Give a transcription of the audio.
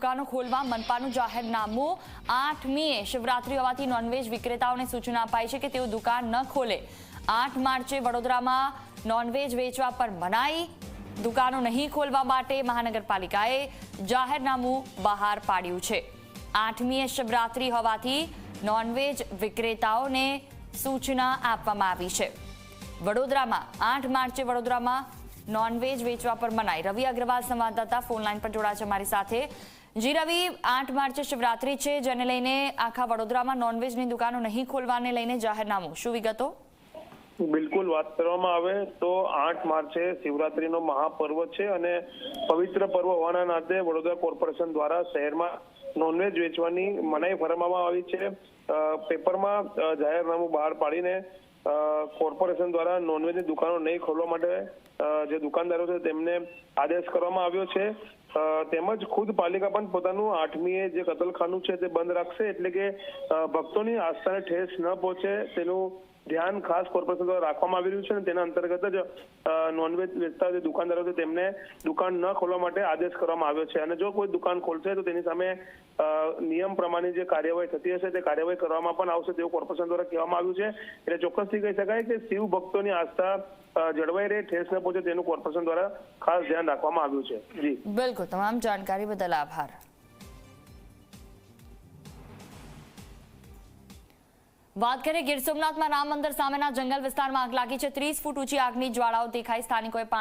દુકાનો ખોલવા મનપાનું જાહેરનામું. આઠમીએ શિવરાત્રી હોવાથી નોનવેજ વિક્રેતાઓને સૂચના અપાઈ છે કે તેઓ દુકાન ન ખોલે. આઠ માર્ચે વડોદરામાં નોનવેજ વેચવા પર મનાઈ. દુકાનો નહીં ખોલવા માટે મહાનગરપાલિકાએ જાહેરનામું બહાર પાડ્યું છે. આઠમીએ શિવરાત્રી હોવાથી નોનવેજ વિક્રેતાઓને સૂચના આપવામાં આવી છે. વડોદરામાં આઠ માર્ચે વડોદરામાં નોનવેજ વેચવા પર મનાઈ. રવિ અગ્રવાલ સંવાદદાતા ફોનલાઈન પર જોડાયા છે અમારી સાથે. જી રવિ, આઠ માર્ચે શિવરાત્રી છે, જેને લઈને આખા વડોદરામાં નોનવેજની દુકાનો નહીં ખોલવાને લઈને જાહેરનામું. શું વિગતો? બિલકુલ વાત કરવામાં આવે તો આઠ માર્ચે શિવરાત્રીનો મહાપર્વ છે અને પવિત્ર પર્વ હોવાના નાતે વડોદરા કોર્પોરેશન દ્વારા શહેરમાં નોનવેજ વેચવાની મનાઈ ફરમાવવામાં આવી છે. પેપરમાં જાહેરનામું બહાર પાડીને કોર્પોરેશન દ્વારા નોનવેજની દુકાનો નહીં ખોલવા માટે જે દુકાનદારો છે તેમને આદેશ કરવામાં આવ્યો છે. તેમજ ખુદ પાલિકા પણ પોતાનું આઠમીએ જે કતલખાનું છે તે બંધ રાખશે, એટલે કે ભક્તોની આસ્થાને ઠેસ ન પહોંચે તેનું ધ્યાન ખાસ કોર્પોરેશન દ્વારા રાખવામાં આવી રહ્યું છે અને તેના અંતર્ગત જ નોનવેજ વેચતા જે દુકાનદારો છે તેમને દુકાન ન ખોલવા માટે આદેશ કરવામાં આવ્યો છે. અને જો કોઈ દુકાન ખોલશે તો તેની સામે નિયમ પ્રમાણે જે કાર્યવાહી થતી હશે તે કાર્યવાહી કરવામાં પણ આવશે તેવું કોર્પોરેશન દ્વારા કહેવામાં આવ્યું છે. એટલે ચોક્કસથી કહી શકાય કે શિવ ભક્તોની આસ્થા જળવાઈ રહે, ઠેસ ન પહોંચે તેનું કોર્પોરેશન દ્વારા ખાસ ધ્યાન રાખવામાં આવ્યું છે. જી. બિલકુલ. તમામ જાણકારી બદલ આભાર. વાત કરીએ ગીર સોમનાથમાં. રામ મંદિર સામેના જંગલ વિસ્તારમાં આગ લાગી છે. ત્રીસ ફૂટ ઊંચી આગની જ્વાળાઓ દેખાઈ. સ્થાનિકોએ